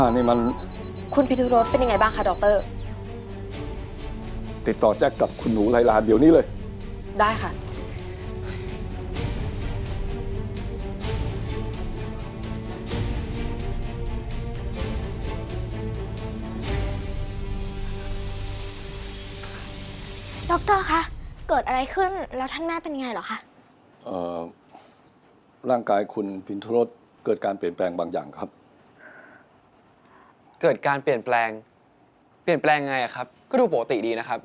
ข้านี่มันคุณพิทุรสเป็นยังไงบ้างคะดอกเตอรติดต่อแจ็คกับคุณหนูไลลาเดี๋ยวนี้เลย ได้ค่ะดอกเตอรคะ เกิดอะไรขึ้นแล้วท่านแม่เป็นไงเหรอคะ เอ่อร่างกายคุณพินทุรสเกิดการเปลี่ยนแปลงบางอย่างครับ เกิดการเปลี่ยนแปลง เปลี่ยนแปลงไงอะครับ ก็ดูปกติดีนะครับ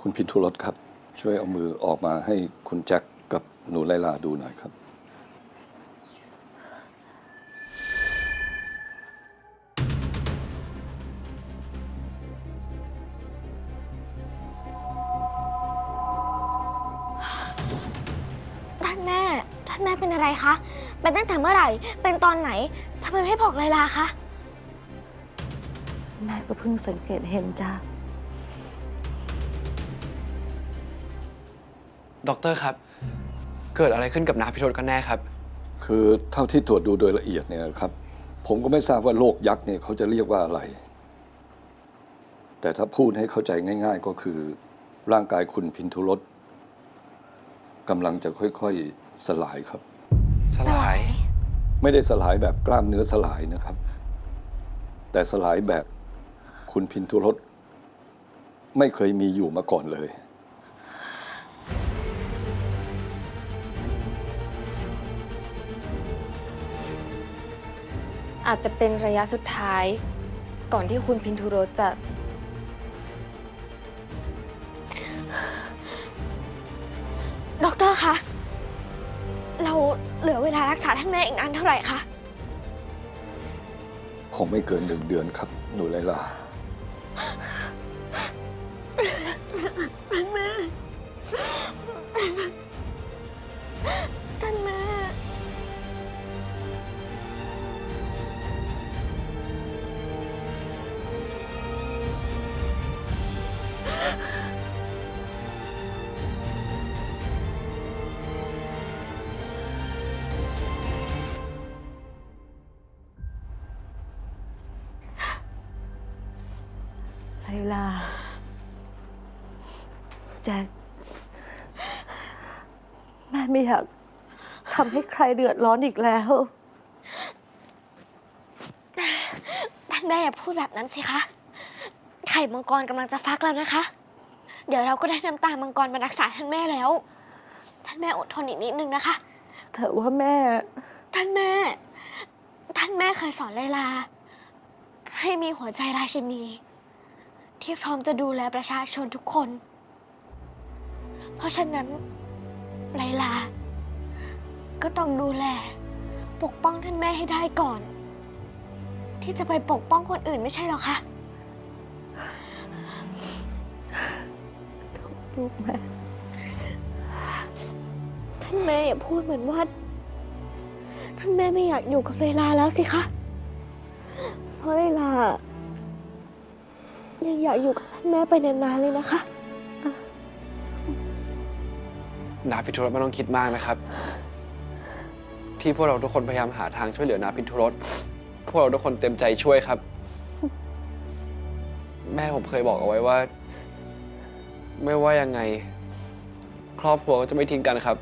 คุณพินทุรสครับ ช่วยเอามือออกมาให้คุณแจ็คกับหนูไลลาดูหน่อยครับ ท่านแม่ ท่านแม่เป็นอะไรคะ เป็นตั้งแต่เมื่อไหร่ เป็นตอนไหน ทำไมไม่บอกไลลาคะ แม่ก็เพิ่งสังเกตเห็นจ้าด็อกเตอร์ครับ เกิดอะไรขึ้นกับนาพิรสกันแน่ครับ คือเท่าที่ตรวจดูโดยละเอียดเนี่ยนะครับ ผมก็ไม่ทราบว่าโรคยักษ์เนี่ยเขาจะเรียกว่าอะไร แต่ถ้าพูดให้เข้าใจง่าย ๆ ก็คือ ร่างกายคุณพินทุรสกำลังจะค่อยๆสลายครับ สลาย ไม่ได้สลายแบบกล้ามเนื้อสลายนะครับ แต่สลายแบบ คุณพินทุรสไม่เคยมีอยู่มาก่อนเลย อาจจะเป็นระยะสุดท้าย ก่อนที่คุณพินทุรสจะดอกเตอรคะ เราเหลือเวลารักษาท่านแม่อีกนานเท่าไหร่คะ คงไม่เกินหนึ่งเดือนครับ หนูไลลา ไลลาแจ็คแม่ไม่อยากทำให้ใครเดือดร้อนอีกแล้ว ท่านแม่อย่าพูดแบบนั้นสิคะ ข่มังกรกำลังจะฟักแล้วนะคะ เดี๋ยวเราก็ได้น้ำตามังกรมารักษาท่านแม่แล้ว ท่านแม่อดทนอีกนิดนึงนะคะ แต่ว่าแม่ ท่านแม่ ท่านแม่เคยสอนไลลา ให้มีหัวใจราชินี ที่พร้อมจะดูแลประชาชนทุกคน เพราะฉะนั้นไลลา ก็ต้องดูแล ปกป้องท่านแม่ให้ได้ก่อน ที่จะไปปกป้องคนอื่นไม่ใช่หรอคะ ลูกแม่ท่านแม่อย่าพูดเหมือนว่า ท่านแม่ไม่อยากอยู่กับไลลาแล้วสิคะ เพราะไลลา ยังอยากอยู่กับท่านแม่ไปนานๆเลยนะคะ นาพิรสไม่ต้องคิดมากนะครับ ที่พวกเราทุกคนพยายามหาทางช่วยเหลือนาพิรสพวกเราทุกคนเต็มใจช่วยครับ แม่ผมเคยบอกเอาไว้ว่า ไม่ว่ายังไง ครอบครัวก็จะไม่ทิ้งกันครับ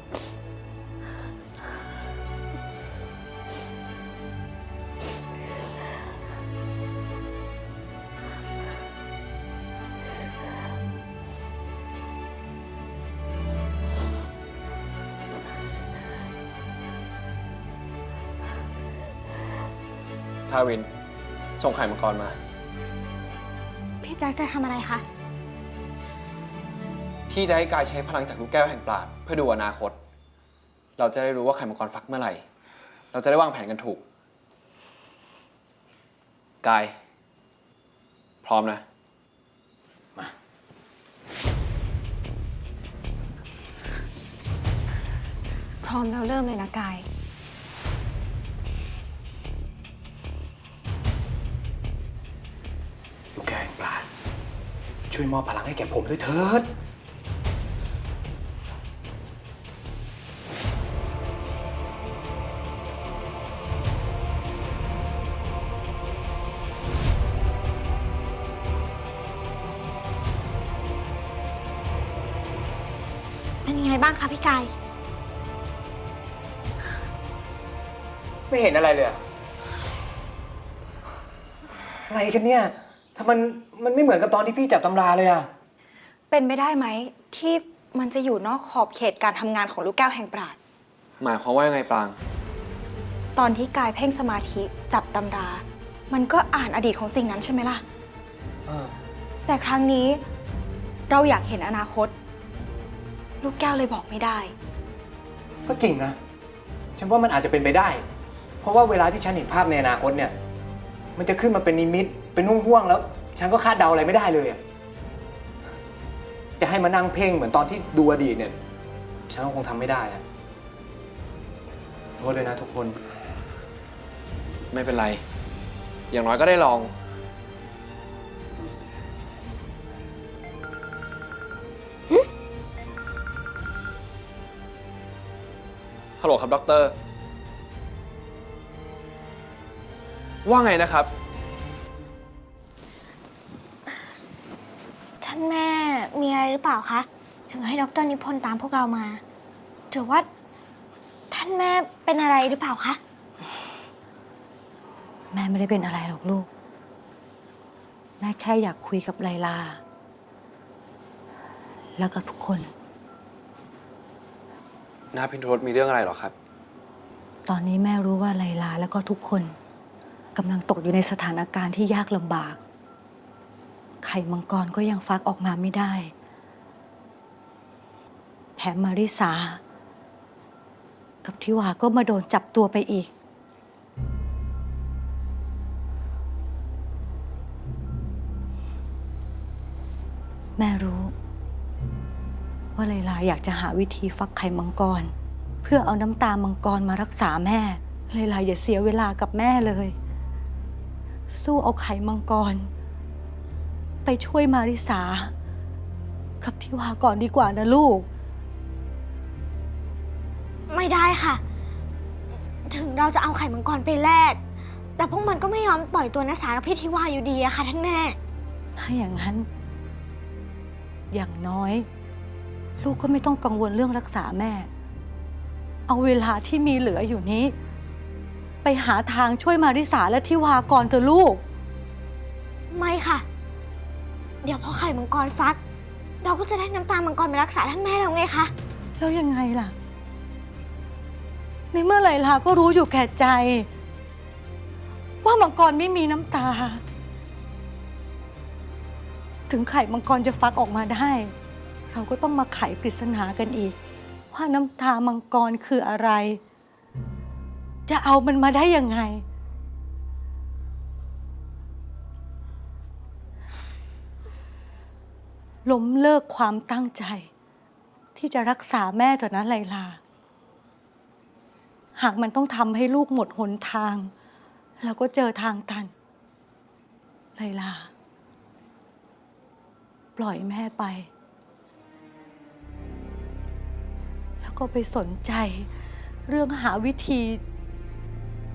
ทาวิน ส่งไข่มังกรมา พี่แจ๊คจะทำอะไรคะ พี่จะให้กายใช้พลังจากลูกแก้วแห่งปราดเพื่อดูอนาคต เราจะได้รู้ว่าไข่มังกรฟักเมื่อไหร่ เราจะได้วางแผนกันถูก กาย พร้อมนะพร้อมแล้วเริ่มเลยนะกาย ลูกแก้วแห่งปราดช่วยมอบพลังให้แก่ผมด้วยเถิด ไงบ้างคะพี่กาย ไม่เห็นอะไรเลยอะอะไรกันเนี่ยถ้ามันมันไม่เหมือนกับตอนที่พี่จับตำราเลยอะเป็นไปได้ไหมที่มันจะอยู่นอกขอบเขตการทำงานของลูกแก้วแห่งปราด หมายความว่ายังไงปราง ตอนที่กายเพ่งสมาธิจับตำรา มันก็อ่านอดีตของสิ่งนั้นใช่ไหมล่ะ เออแต่ครั้งนี้เราอยากเห็นอนาคต ลูกแก้วเลยบอกไม่ได้ ก็จริงนะ ฉันว่ามันอาจจะเป็นไปได้ เพราะว่าเวลาที่ฉันเห็นภาพในอนาคตเนี่ย มันจะขึ้นมาเป็นนิมิต เป็นห่วงๆแล้ว ฉันก็คาดเดาอะไรไม่ได้เลยอะจะให้มานั่งเพ่งเหมือนตอนที่ดูอดีตเนี่ย ฉันก็คงทำไม่ได้อะโทษด้วยนะทุกคน ไม่เป็นไร อย่างน้อยก็ได้ลอง ฮัลโหลครับด็อกเตอร์ ว่าไงนะครับ ท่านแม่มีอะไรหรือเปล่าคะ ถึงให้ดรนิพนธ์ตามพวกเรามาหรือว่า ท่านแม่เป็นอะไรหรือเปล่าคะ แม่ไม่ได้เป็นอะไรหรอกลูก แม่แค่อยากคุยกับไลลา แล้วกับทุกคน นาพินทุรสมีเรื่องอะไรเหรอครับ ตอนนี้แม่รู้ว่าไลลาแล้วก็ทุกคนกำลังตกอยู่ในสถานการณ์ที่ยากลำบาก ไข่มังกรก็ยังฟักออกมาไม่ได้ แถมมาริสา กับทิวาก็มาโดนจับตัวไปอีก แม่รู้ ว่าไลลาอยากจะหาวิธีฟักไข่มังกร เพื่อเอาน้ำตามังกรมารักษาแม่ไลลาอย่าเสียเวลากับแม่เลย สู้เอาไข่มังกร ไปช่วยมาริสา กับทิวาก่อนดีกว่านะลูก ไม่ได้ค่ะ ถึงเราจะเอาไข่มังกรไปแลก แต่พวกมันก็ไม่ยอมปล่อยตัวนักสากับพี่ทิวาอยู่ดีอะค่ะท่านแม่ ถ้าอย่างนั้น อย่างน้อย ลูกก็ไม่ต้องกังวลเรื่องรักษาแม่ เอาเวลาที่มีเหลืออยู่นี้ ไปหาทางช่วยมาริสาและทิวาก่อนเถอะลูก ไม่ค่ะ เดี๋ยวพอไข่มังกรฟัก เราก็จะได้น้ำตามังกรไปรักษาท่านแม่แล้วไงคะ แล้วยังไงล่ะ ในเมื่อไหร่ลาก็รู้อยู่แก่ใจ ว่ามังกรไม่มีน้ำตา ถึงไข่มังกรจะฟักออกมาได้ เราก็ต้องมาไขปริศนากันอีก ว่าน้ำตามังกรคืออะไร จะเอามันมาได้ยังไง ล้มเลิกความตั้งใจ ที่จะรักษาแม่เถอะนะไลลา หากมันต้องทำให้ลูกหมดหนทางแล้วก็เจอทางตัน ไลลา ปล่อยแม่ไป ก็ไปสนใจ เรื่องหาวิธี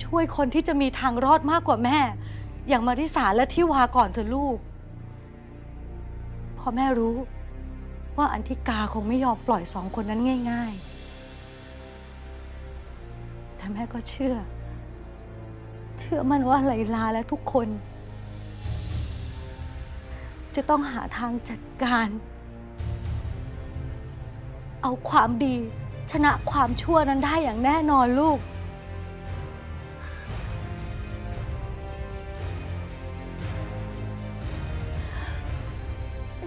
ช่วยคนที่จะมีทางรอดมากกว่าแม่ อย่างมาริสาและทิวาก่อนเถอะลูกพราะแม่รู้ ว่าอันธิกาคงไม่ยอมปล่อยสองคนนั้นง่าย ๆ แต่แม่ก็เชื่อ เชื่อมั่นว่าไลลาและทุกคน จะต้องหาทางจัดการเอาความดี ชนะความชั่วนั้นได้อย่างแน่นอนลูก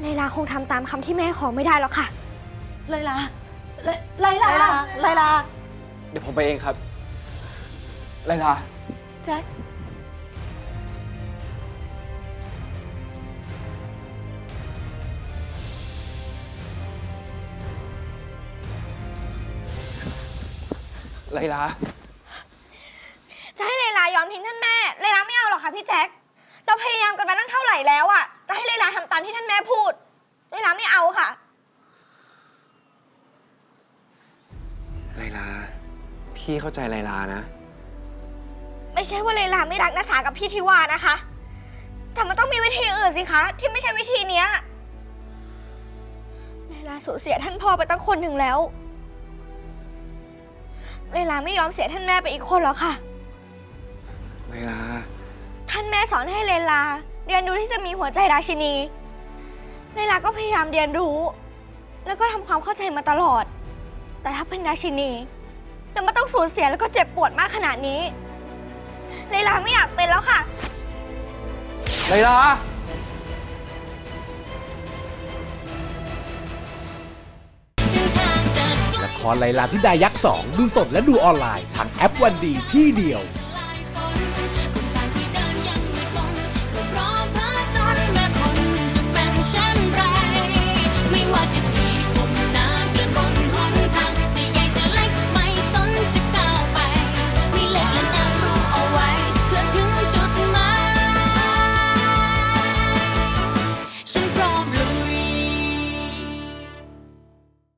ไลลาคงทำตามคำที่แม่ขอไม่ได้หรอกค่ะ ไลลาไลไลลาไลลา เดี๋ยวผมไปเองครับ ไลลา แจ็ค ไลลา จะให้ไลลายอมทิ้งท่านแม่ไลลาไม่เอาหรอกค่ะพี่แจ็ค เราพยายามกันมาตั้งเท่าไหร่แล้วอะจะให้ไลลาทำตามที่ท่านแม่พูดไลลาไม่เอาค่ะ ไลลา พี่เข้าใจไลลานะ ไม่ใช่ว่าไลลาไม่รักนาสากับพี่ทิวานะคะ แต่มันต้องมีวิธีอื่นสิคะ ที่ไม่ใช่วิธีเนี้ยไลลาสูญเสียท่านพ่อไปตั้งคนหนึ่งแล้ว เลลาไม่ยอมเสียท่านแม่ไปอีกคนหรอกค่ะ ไลลา ท่านแม่สอนให้เลลา เรียนรู้ที่จะมีหัวใจราชินี เลลาก็พยายามเรียนรู้ แล้วก็ทำความเข้าใจมาตลอด แต่ถ้าเป็นราชินีแล้วมันต้องสูญเสียแล้วก็เจ็บปวดมากขนาดนี้ เลลาไม่อยากเป็นแล้วค่ะ ไลลา ละครไลลาธิดายักษ์ 2 ดูสดและดูออนไลน์ทางแอปวันดีที่เดียว